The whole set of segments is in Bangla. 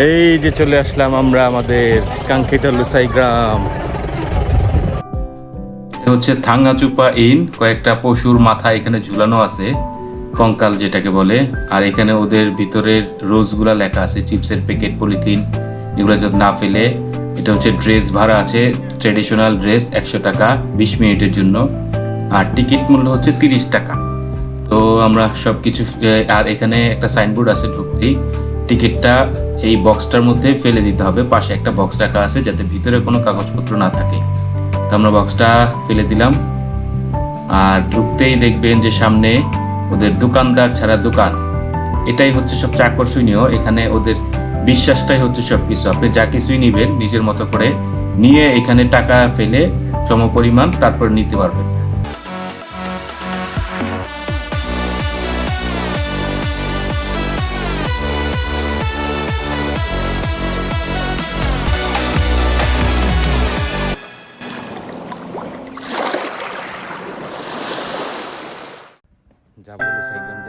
এই যে চলে আসলাম আমরা আমাদের কাঙ্ক্ষিত লুসাই গ্রাম। হচ্ছে থাঙ্গাচুপা ইন, কয়েকটা পশুর মাথা এখানে ঝুলানো আছে, কঙ্কাল যেটাকে বলে। আর এখানে ওদের ভিতরের রোজগুলা লেখা আছে, চিপসের প্যাকেট, পলিথিন, এগুলো যদি না ফেলে। এটা হচ্ছে ড্রেস ভাড়া আছে ট্রেডিশনাল ড্রেস একশো টাকা, বিশ মিনিটের জন্য। আর টিকিট মূল্য হচ্ছে তিরিশ টাকা। তো আমরা সব কিছু আর এখানে একটা সাইনবোর্ড আছে ঢুকতেই। টিকিটটা এই বক্সটার মধ্যে ফেলে দিতে হবে। পাশে একটা বক্স রাখা আছে যাতে ভিতরে কোনো কাগজপত্র না থাকে। তো আমরা বক্সটা ফেলে দিলাম। আর ঢুকতেই দেখবেন যে সামনে ওদের দোকানদার ছাড়া দোকান। এটাই হচ্ছে সবচেয়ে আকর্ষণীয়। এখানে ওদের বিশ্বাসটাই হচ্ছে সবকিছু। আপনি যা কিছুই নিবেন নিজের মতো করে নিয়ে এখানে টাকা ফেলে সমপরিমাণ তারপর নিতে পারবেন।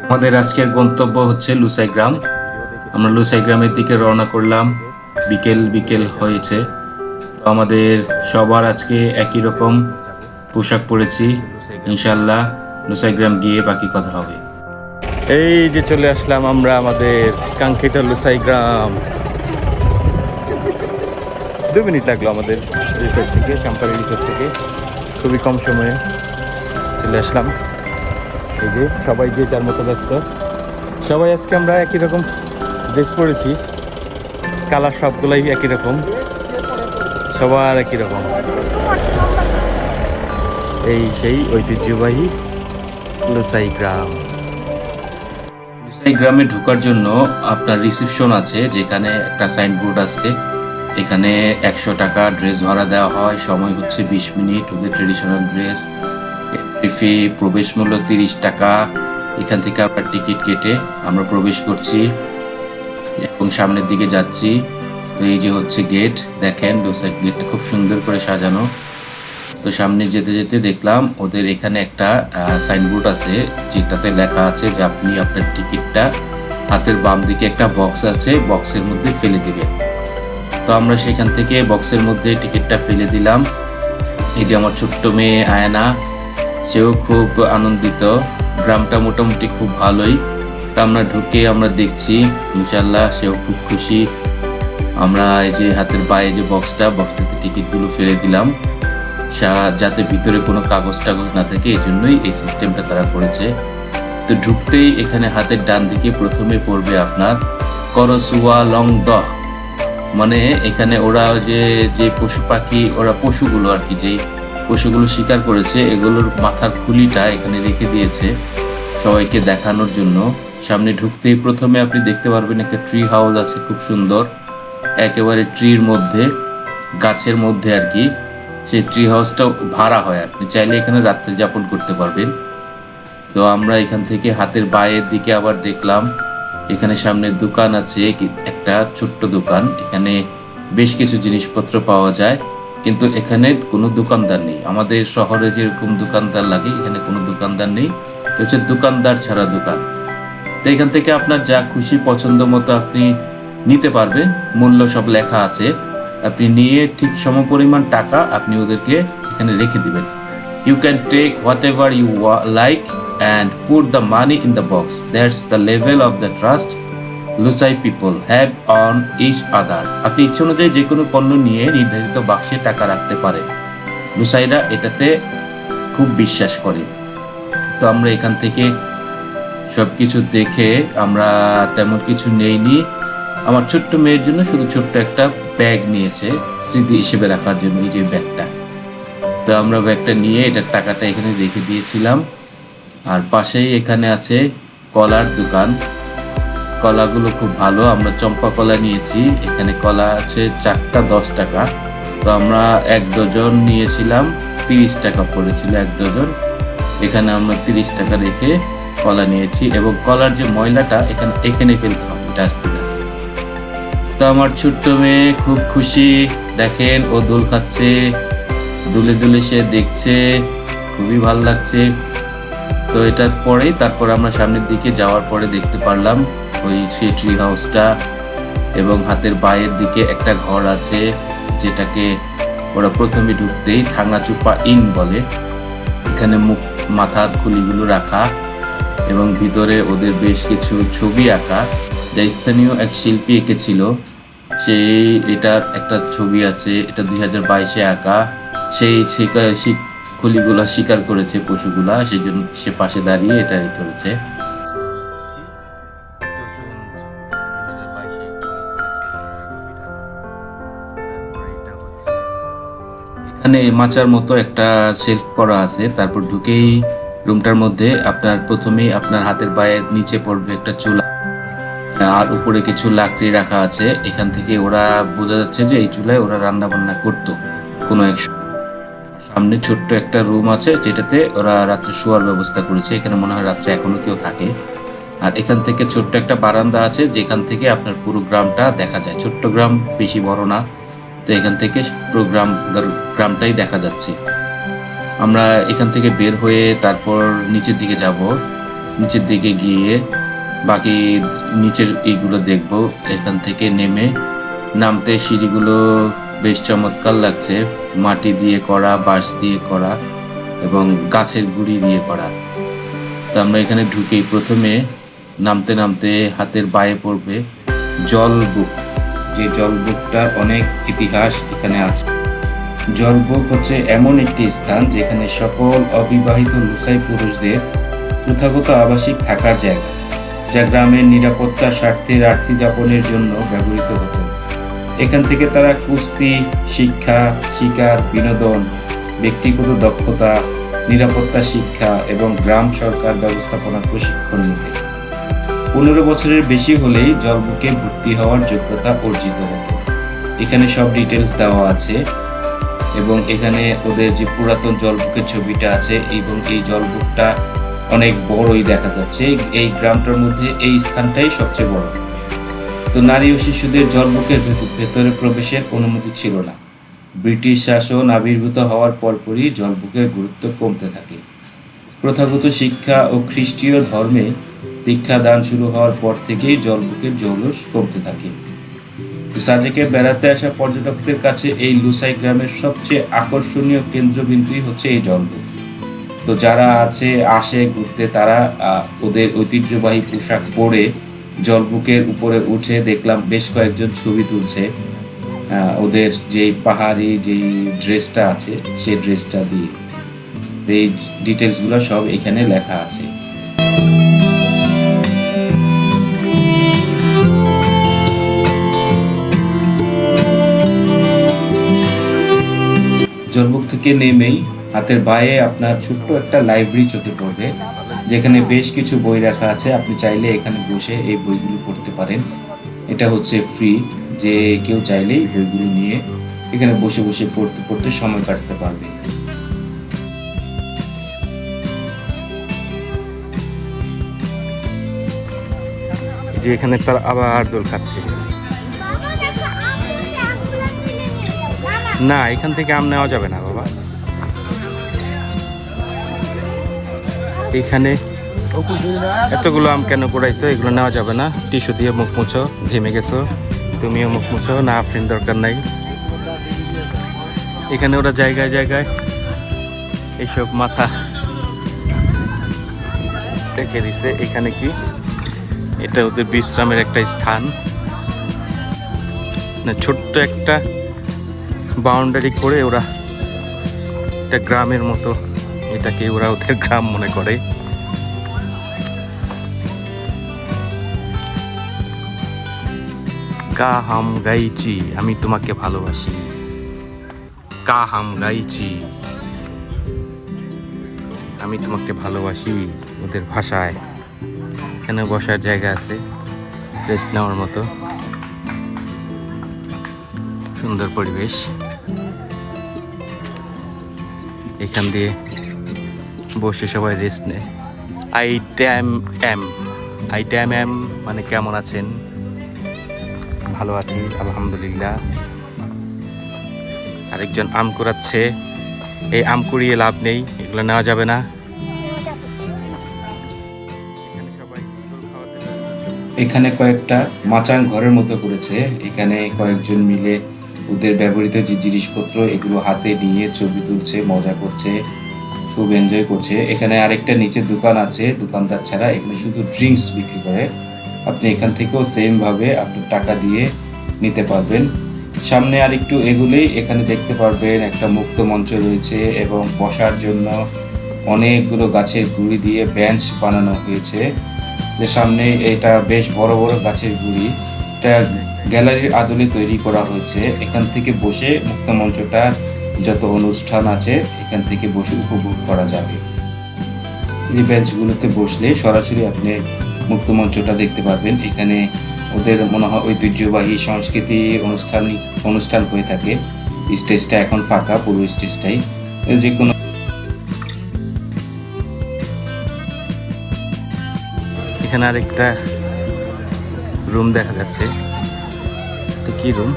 আমাদের আজকের গন্তব্য হচ্ছে লুসাই গ্রাম আমরা লুসাই গ্রামের দিকে রওনা করলাম। বিকেল বিকেল হয়েছে। তো আমাদের সবার আজকে একই রকম পোশাক পরেছি। ইনশাল্লাহ লুসাই গ্রাম গিয়ে বাকি কথা হবে। এই যে চলে আসলাম আমরা আমাদের কাঙ্ক্ষিত লুসাই গ্রাম দু মিনিট লাগল আমাদের রিসোর্ট থেকে শ্যামপাড়ি রিসোর্ট থেকে। খুবই কম সময়ে চলে আসলাম। এই যে সবাই যে যার মতো ব্যস্ত। সবাই আজকে আমরা একই রকম ড্রেস পরেছি। কালার সবগুলাই একই রকম। সবার একই রকম। এই সেই ঐতিহ্যবাহী লুসাই গ্রাম। লুসাই গ্রামে ঢোকার জন্য আপনার রিসেপশন আছে, যেখানে একটা সাইনবোর্ড আছে। এখানে একশো টাকা ড্রেস ভাড়া দেওয়া হয়। সময় হচ্ছে বিশ মিনিট। ওদের ট্রেডিশনাল ড্রেস এন্ট্রি ফি প্রবেশ মূল্য তিরিশ টাকা। এখান থেকে আমরা টিকিট কেটে আমরা প্রবেশ করছি এবং সামনের দিকে যাচ্ছি। তো এই যে হচ্ছে গেট, দেখেন ডোসাইড গেটটা খুব সুন্দর করে সাজানো। তো সামনে যেতে যেতে দেখলাম ওদের এখানে একটা সাইনবোর্ড আছে, যেটাতে লেখা আছে যে আপনি আপনার টিকিটটা হাতের বাম দিকে একটা বক্স আছে বক্সের মধ্যে ফেলে দিবেন। তো আমরা সেখান থেকে বক্সের মধ্যে টিকিটটা ফেলে দিলাম। এই যে আমার ছোট্ট মেয়ে আয়না সেও খুব আনন্দিত। গ্রামটা মোটামুটি খুব ভালোই। তা আমরা ঢুকে আমরা দেখছি ইনশাল্লাহ সেও খুব খুশি। আমরা এই যে হাতের পায়ে যে বক্সটা বক্সটাতে টিকিটগুলো ফেলে দিলাম। যাতে ভিতরে কোনো কাগজ টাগজ না থাকে এই জন্যই এই সিস্টেমটা তারা করেছে। তো ঢুকতেই এখানে হাতের ডান দিকে প্রথমে পড়বে আপনার, করসুয়া লং দহ মানে এখানে ওরা যে যে পশু পাখি, ওরা পশুগুলো আর কি, যেই পশুগুলো শিকার করেছে, এগুলোর মাথার খুলিটা এখানে রেখে দিয়েছে সবাইকে দেখানোর জন্য। সামনে ঢুকতেই প্রথমে আপনি দেখতে পারবেন একটা ট্রি হাউস আছে খুব সুন্দর। একেবারে ট্রির মধ্যে, গাছের মধ্যে আর কি। সেই ট্রি হাউসটা ভাড়া হয়, আপনি চাইলে এখানে রাত্রে যাপন করতে পারবেন। তো আমরা এখান থেকে হাতের বায়ের দিকে আবার দেখলাম, এখানে সামনে দোকান আছে একটা ছোট্ট দোকান। এখানে বেশ কিছু জিনিসপত্র পাওয়া যায়। কিন্তু এখানে কোনো দোকানদার নেই। আমাদের শহরে যেরকম দোকানদার লাগে, এখানে কোনো দোকানদার নেই। হচ্ছে দোকানদার ছাড়া দোকান। তো এখান থেকে আপনার যা খুশি পছন্দ মতো আপনি নিতে পারবেন। মূল্য সব লেখা আছে। আপনি নিয়ে ঠিক সমপরিমাণ টাকা আপনি ওদেরকে এখানে রেখে দিবেন। You can take whatever you like and put the money in the box that's the level of the trust Lushai people have on each other আপনি ইচ্ছে অনুযায়ী যে কোনো পণ্য নিয়ে নির্ধারিত বাক্সে টাকা রাখতে পারেন। লুসাইরা এটাতে খুব বিশ্বাস করে। তো আমরা এখান থেকে সব কিছু দেখে আমরা তেমন কিছু নেইনি। আমার ছোট্ট মেয়ের জন্য শুধু ছোট্ট একটা ব্যাগ নিয়েছে, স্মৃতি হিসেবে রাখার জন্য এই যে ব্যাগটা। তো আমরা ব্যাগটা নিয়ে এটার টাকাটা এখানে রেখে দিয়েছিলাম। আর পাশেই এখানে আছে কলার দোকান। কলাগুলো খুব ভালো। আমরা চম্পা কলা নিয়েছি। এখানে কলা আছে চারটা, দশ টাকা। তো আমরা এক ডজন নিয়েছিলাম, তিরিশ টাকা পড়েছিল এক ডজন। এখানে আমরা তিরিশ টাকা রেখে কলা নিয়েছি এবং কলার যে ময়লাটা, এখানে এখানে ফেলতে হবে, ডাস্টবিন আছে। তো আমার ছোট্ট মেয়ে খুব খুশি। দেখেন, ও দোল খাচ্ছে, দুলে দুলে সে দেখছে, খুবই ভালো লাগছে। তো এটা পরেই তারপর আমরা সামনের দিকে যাওয়ার পরে দেখতে পারলাম ওই ট্রি হাউসটা এবং হাতের বায়ের দিকে একটা ঘর আছে, যেটাকে ওরা প্রথমে ঢুকতেই থাঙ্গাচুপা ইন বলে। এখানে মুখ, মাথার খুলিগুলো রাখা এবং ভিতরে ওদের বেশ কিছু ছবি আঁকা। যা স্থানীয় এক শিল্পী এঁকেছিল। সেই এটার একটা ছবি আছে, এটা দুই হাজার বাইশে আঁকা। সেই শিকার, শিক- খুলিগুলা শিকার করেছে পশুগুলা সেই জন্য সে পাশে দাঁড়িয়ে এটা করেছে। এখানে মাচার মতো একটা শেলফ করা আছে। তারপর ঢুকেই রুমটার মধ্যে আপনার প্রথমেই আপনার হাতের বায়ের নিচে পড়বে একটা চুলা। আর উপরে কিছু লাকড়ি রাখা আছে। এখান থেকে ওরা বোঝা যাচ্ছে যে এই চুলায় ওরা রান্না বান্না করতো কোনো এক সামনে ছোট্ট একটা রুম আছে, যেটাতে ওরা রাত্রে শোয়ার ব্যবস্থা করেছে। এখানে মনে হয় রাত্রে এখনও কেউ থাকে। আর এখান থেকে ছোট্ট একটা বারান্দা আছে, যেখান থেকে আপনার পুরো গ্রামটা দেখা যায়। ছোট্ট গ্রাম, বেশি বড় না। তো এখান থেকে পুরো গ্রাম গ্রামটাই দেখা যাচ্ছে। আমরা এখান থেকে বের হয়ে তারপর নিচের দিকে যাব। নিচের দিকে গিয়ে বাকি নিচের এইগুলো দেখব। এখান থেকে নেমে নামতে সিঁড়িগুলো বেশ চমৎকার লাগছে। মাটি দিয়ে করা, বাঁশ দিয়ে করা এবং গাছের গুঁড়ি দিয়ে করা। তো আমরা এখানে ঢুকেই প্রথমে নামতে নামতে হাতের বায়ে পড়বে জল বুক। যে জল বুকটার অনেক ইতিহাস এখানে আছে। জলবুক হচ্ছে এমন একটি স্থান যেখানে সকল অবিবাহিত লুসাই পুরুষদের প্রথাগত আবাসিক থাকার জায়গা, যা গ্রামের নিরাপত্তার স্বার্থে রাত্রি যাপনের জন্য ব্যবহৃত হতো। এখান থেকে তারা কুস্তি, শিক্ষা, শিকার, বিনোদন, ব্যক্তিগত দক্ষতা, নিরাপত্তা শিক্ষা এবং গ্রাম সরকার ব্যবস্থাপনা প্রশিক্ষণ নিতে পনেরো বছরের বেশি হলেই জলবুকে ভর্তি হওয়ার যোগ্যতা অর্জিত হতো। এখানে সব ডিটেলস দেওয়া আছে এবং এখানে ওদের যে পুরাতন জলবুকের ছবিটা আছে এবং এই জলবুকটা অনেক বড়ই দেখা যাচ্ছে। এই গ্রামটার মধ্যে এই স্থানটাই সবচেয়ে বড়। তো নারী ও শিশুদের জলবুকের ভেত- ভেতরে প্রবেশের অনুমতি ছিল না। ব্রিটিশ শাসন আবির্ভূত হওয়ার পরপরই জলবুকের গুরুত্ব কমতে থাকে। প্রথাগত শিক্ষা ও খ্রিস্টীয় ধর্মে দীক্ষাদান শুরু হওয়ার পর থেকেই জলবুকের জৌলস কমতে থাকে। সাজেকে বেড়াতে আসা পর্যটকদের কাছে এই লুসাই গ্রামের সবচেয়ে আকর্ষণীয় কেন্দ্রবিন্দুই হচ্ছে এই জলবুক তো যারা আছে, আসে ঘুরতে, তারা ওদের ঐতিহ্যবাহী পোশাক পরে জলবুকের উপরে উঠে দেখলাম বেশ কয়েকজন ছবি তুলছে। ওদের যেই পাহাড়ি যেই ড্রেসটা আছে, সেই ড্রেসটা দিয়ে। এই ডিটেলসগুলো সব এখানে লেখা আছে। থেকে নেমেই হাতের বায়ে আপনার ছোট্ট একটা লাইব্রেরি চোখে পড়বে, যেখানে বেশ কিছু বই রাখা আছে। আপনি চাইলে এখানে বসে এই বইগুলো পড়তে পারেন। এটা হচ্ছে ফ্রি, যে কেউ চাইলেই বইগুলো নিয়ে এখানে বসে বসে পড়তে পড়তে সময় কাটতে পারবে। যে এখানে তার আবার দোল খাচ্ছে। না, এখান থেকে আম নেওয়া যাবে না, বাবা। এখানে এতগুলো আম কেন কুড়াইছো? এগুলো নেওয়া যাবে না। টিস্যু দিয়ে মুখ মুছো ঘেমে গেছো। তুমিও মুখ মুছো, না আফরিন দরকার নাই। এখানে ওরা জায়গায় জায়গায় এইসব মাথা রেখে দিছে। এখানে কি? এটা ওদের বিশ্রামের একটা স্থান। না, ছোট্ট একটা বাউন্ডারি করে ওরা একটা গ্রামের মতো এটাকে ওরা ওদের গ্রাম মনে করে। কা হাম গাইছি আমি তোমাকে ভালোবাসি। কা হাম গাইছি আমি তোমাকে ভালোবাসি ওদের ভাষায়। এখানে বসার জায়গা আছে রেস্ট নেওয়ার মতো। সুন্দর পরিবেশ। এখান দিয়ে বসে সবাই রেস্ট নেয়। আই ড্যাম এম আই ড্যাম এম মানে কেমন আছেন? ভালো আছি, আলহামদুলিল্লাহ। আরেকজন আম কুড়াচ্ছে। এই আম কুড়িয়ে লাভ নেই, এগুলো নেওয়া যাবে না। এখানে কয়েকটা মাচাং ঘরের মতো করেছে। এখানে কয়েকজন মিলে ওদের ব্যবহৃত যে জিনিসপত্র, এগুলো হাতে নিয়ে ছবি তুলছে, মজা করছে, খুব এনজয় করছে। এখানে আরেকটা নিচে দোকান আছে, দোকানদার ছাড়া। এখানে শুধু ড্রিঙ্কস বিক্রি করে। আপনি এখান থেকেও সেম ভাবে আপনি টাকা দিয়ে নিতে পারবেন। সামনে আর একটু এগুলেই এখানে দেখতে পারবেন একটা মুক্ত মঞ্চ রয়েছে এবং বসার জন্য অনেকগুলো গাছের গুড়ি দিয়ে বেঞ্চ বানানো হয়েছে। যে সামনে এটা বেশ বড় বড় গাছের গুড়ি। এটা গ্যালারির আদলে তৈরি করা হয়েছে। এখান থেকে বসে মুক্ত মঞ্চটা যত অনুষ্ঠান আছে, এখান থেকে বসে উপভোগ করা যাবে। এই বেঞ্চগুলোতে বসলে সরাসরি আপনি মুক্ত মঞ্চটা দেখতে পারবেন। এখানে ওদের মনে হয় ঐতিহ্যবাহী সংস্কৃতি অনুষ্ঠান অনুষ্ঠান হয়ে থাকে। স্টেজটা এখন ফাঁকা, পুরো স্টেজটাই। যে কোনো এখানে আরেকটা রুম দেখা যাচ্ছে। কি রুম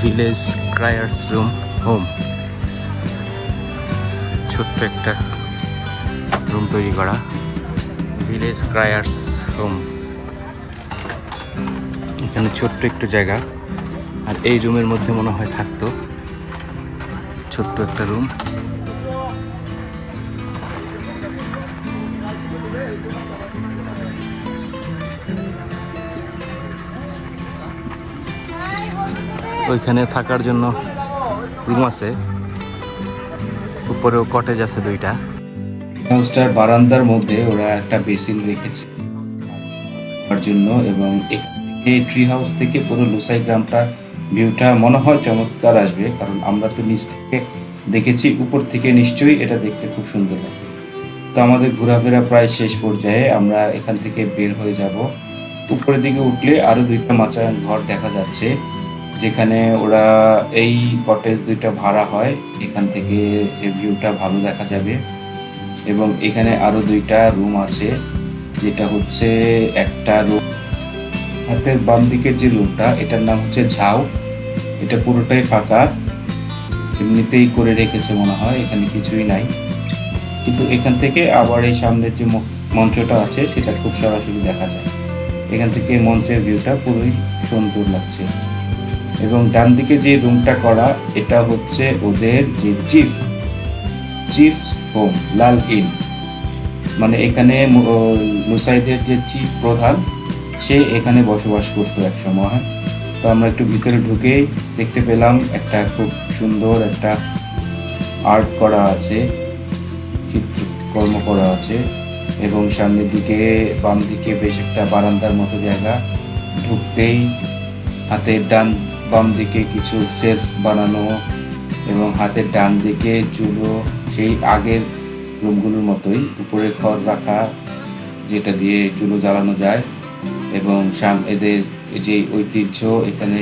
ভিলেজ ক্রায়ার্স রুম হোম ছোট্ট একটা রুম তৈরি করা। ভিলেজ ক্রায়ার্স হোম এখানে ছোট্ট একটু জায়গা। আর এই রুমের মধ্যে মনে হয় থাকতো ছোট্ট একটা রুম ওইখানে থাকার জন্য রুম আছে। উপরেও কটেজ আছে দুইটা। হাউসটার বারান্দার মধ্যে ওরা একটা বেসিন রেখেছে। জন্য এবং থেকে ট্রি হাউস থেকে পুরো লুসাই গ্রামটা ভিউটা মনে হয় চমৎকার আসবে, কারণ আমরা তো নিচ থেকে দেখেছি, উপর থেকে নিশ্চয়ই এটা দেখতে খুব সুন্দর লাগবে। তো আমাদের ঘোরাফেরা প্রায় শেষ পর্যায়ে, আমরা এখান থেকে বের হয়ে যাব। উপরের দিকে উঠলে আরও দুইটা মাচা ঘর দেখা যাচ্ছে। যেখানে ওরা এই কটেজ দুইটা ভাড়া হয়, এখান থেকে ভিউটা ভালো দেখা যাবে। এবং এখানে আরও দুইটা রুম আছে, যেটা হচ্ছে একটা রুম হাতের বাম দিকের যে রুমটা এটার নাম হচ্ছে ঝাউ। এটা পুরোটাই ফাঁকা, এমনিতেই করে রেখেছে মনে হয়, এখানে কিছুই নাই। কিন্তু এখান থেকে আবার এই সামনের যে মঞ্চটা আছে, সেটা খুব সরাসরি দেখা যায়। এখান থেকে মঞ্চের ভিউটা পুরোই সুন্দর লাগছে। এবং ডান দিকে যে রুমটা করা, এটা হচ্ছে ওদের যে চিফ, চিফস হোম, লাল ইন। মানে এখানে মুসাইদের যে চিফ প্রধান, সে এখানে বসবাস করতো এক সময়। তো আমরা একটু ভিতরে ঢুকেই দেখতে পেলাম একটা খুব সুন্দর একটা আর্ট করা আছে চিত্রকর্ম করা আছে এবং সামনের দিকে, বাম দিকে বেশ একটা বারান্দার মতো জায়গা। ঢুকতেই হাতের ডান বাম দিকে কিছু সেলফ বানানো এবং হাতের ডান দিকে চুলো, সেই আগের রুমগুলোর মতোই উপরে খড় রাখা, যেটা দিয়ে চুলো জ্বালানো যায় এবং সাম, এদের যে ঐতিহ্য, এখানে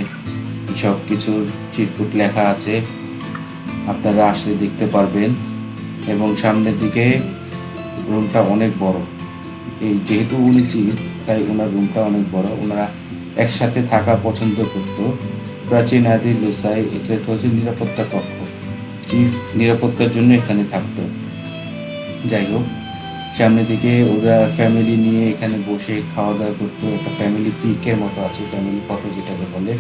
সব কিছুর চিটপুট লেখা আছে। আপনারা আসলে দেখতে পারবেন এবং সামনের দিকে রুমটা অনেক বড়। এই যেহেতু উনি চিফ তাই ওনার রুমটা অনেক বড়। ওনারা একসাথে থাকা পছন্দ করতো। প্রাচীন আদি লুসাই এটা হচ্ছে নিরাপত্তা কক্ষ। চিফ নিরাপত্তার জন্য এখানে থাকতো। যাই হোক, সামনের দিকে ওরা ফ্যামিলি নিয়ে এখানে বসে খাওয়া দাওয়া করতো। একটা ফ্যামিলি পিকের মতো আছে ফ্যামিলি ফটো যেটাকে বলে।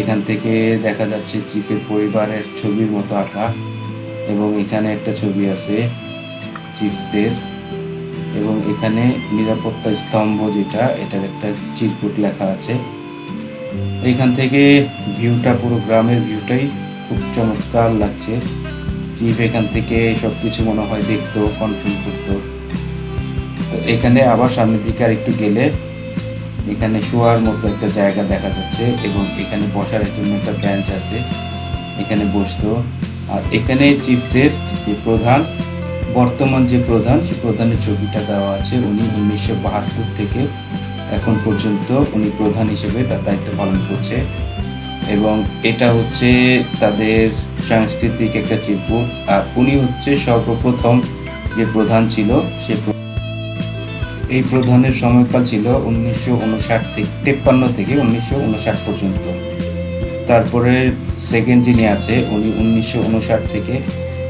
এখান থেকে দেখা যাচ্ছে চিফের পরিবারের ছবির মতো আঁকা এবং এখানে একটা ছবি আছে চিফদের। এবং এখানে নিরাপত্তা স্তম্ভ যেটা, এটার একটা চিরকুট লেখা আছে। এখান থেকে ভিউটা, পুরো গ্রামের ভিউটাই খুব চমৎকার লাগছে। চিফ এখান থেকে সব কিছু মনে হয় দেখতো কন্ট্রোল করতো। তো এখানে আবার সামনের দিকে আর একটু গেলে এখানে শোয়ার মতো একটা জায়গা দেখা যাচ্ছে এবং এখানে বসার জন্য একটা বেঞ্চ আছে। এখানে বসতো। আর এখানে চিফদের যে প্রধান, বর্তমান যে প্রধান সেই প্রধানের ছবিটা দেওয়া আছে। উনি উনিশশো বাহাত্তর থেকে এখন পর্যন্ত উনি প্রধান হিসেবে তার দায়িত্ব পালন করছে। এবং এটা হচ্ছে তাদের সাংস্কৃতিক একটা চিরকুট আর উনি হচ্ছে সর্বপ্রথম যে প্রধান ছিল, সে এই প্রধানের সময়কাল ছিল উনিশশো উনষাট থেকে, তেপ্পান্ন থেকে উনিশশো উনষাট পর্যন্ত। তারপরে সেকেন্ড যিনি আছে, উনি উনিশশো উনষাট থেকে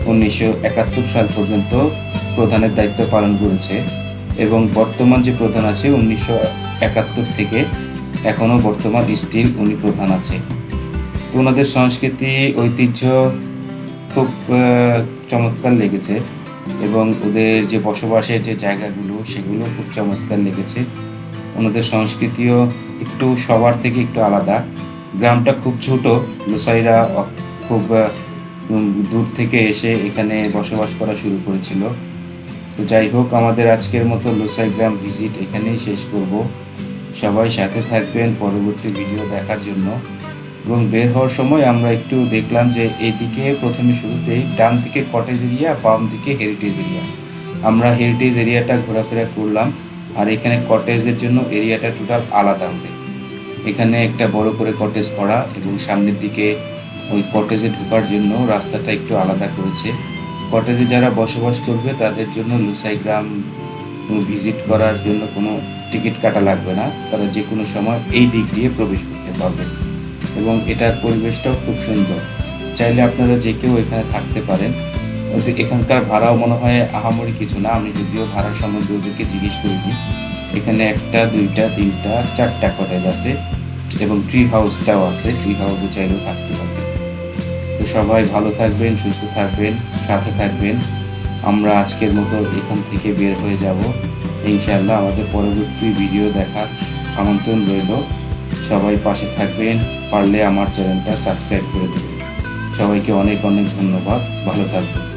উনিশশো একাত্তর সাল পর্যন্ত প্রধানের দায়িত্ব পালন করেছে। এবং বর্তমান যে প্রধান আছে, উনিশশো একাত্তর থেকে এখনও বর্তমান স্টিল উনি প্রধান আছে। তো ওনাদের সংস্কৃতি, ঐতিহ্য খুব চমৎকার লেগেছে এবং ওদের যে বসবাসের যে জায়গাগুলো, সেগুলো খুব চমৎকার লেগেছে। ওনাদের সংস্কৃতিও একটু সবার থেকে একটু আলাদা। গ্রামটা খুব ছোট, লুসাইরা খুব দূর থেকে এসে এখানে বসবাস করা শুরু করেছিল। তো যাই হোক, আমাদের আজকের মতো লোসাই গ্রাম ভিজিট এখানেই শেষ করব। সবাই সাথে থাকবেন পরবর্তী ভিডিও দেখার জন্য। এবং বের হওয়ার সময় আমরা একটু দেখলাম যে এইদিকে প্রথমে শুরুতেই ডান দিকে কটেজ এরিয়া বাম দিকে হেরিটেজ এরিয়া আমরা হেরিটেজ এরিয়াটা ঘোরাফেরা করলাম আর এখানে কটেজের জন্য এরিয়াটা টোটাল আলাদা হবে। এখানে একটা বড় করে কটেজ করা এবং সামনের দিকে ওই কটেজে ঢোকার জন্য রাস্তাটা একটু আলাদা করেছে। কটেজে যারা বসবাস করবে তাদের জন্য লুসাই গ্রাম ভিজিট করার জন্য কোনো টিকিট কাটা লাগবে না। তারা যে কোনো সময় এই দিক দিয়ে প্রবেশ করতে পারবে। এবং এটার পরিবেশটাও খুব সুন্দর। চাইলে আপনারা যে কেউ এখানে থাকতে পারেন। এখানকার ভাড়াও মনে হয় আহামরি কিছু না। আমি যদিও ভাড়ার সম্বন্ধে ওদেরকে জিজ্ঞেস করিনি। এখানে একটা, দুইটা, তিনটা, চারটা কটেজ আছে। এবং ট্রি হাউসটাও আছে। ট্রি হাউসে চাইলেও থাকতে পারবে। তো সবাই ভালো থাকবেন, সুস্থ থাকবেন, সাথে থাকবেন। আমরা আজকের মতো এখান থেকে বের হয়ে যাব। ইনশাআল্লাহ আমাদের পরবর্তী ভিডিও দেখার আমন্ত্রণ রইল। সবাই পাশে থাকবেন, পারলে আমার চ্যানেলটা সাবস্ক্রাইব করে দেবেন। সবাইকে অনেক অনেক ধন্যবাদ। ভালো থাকবেন।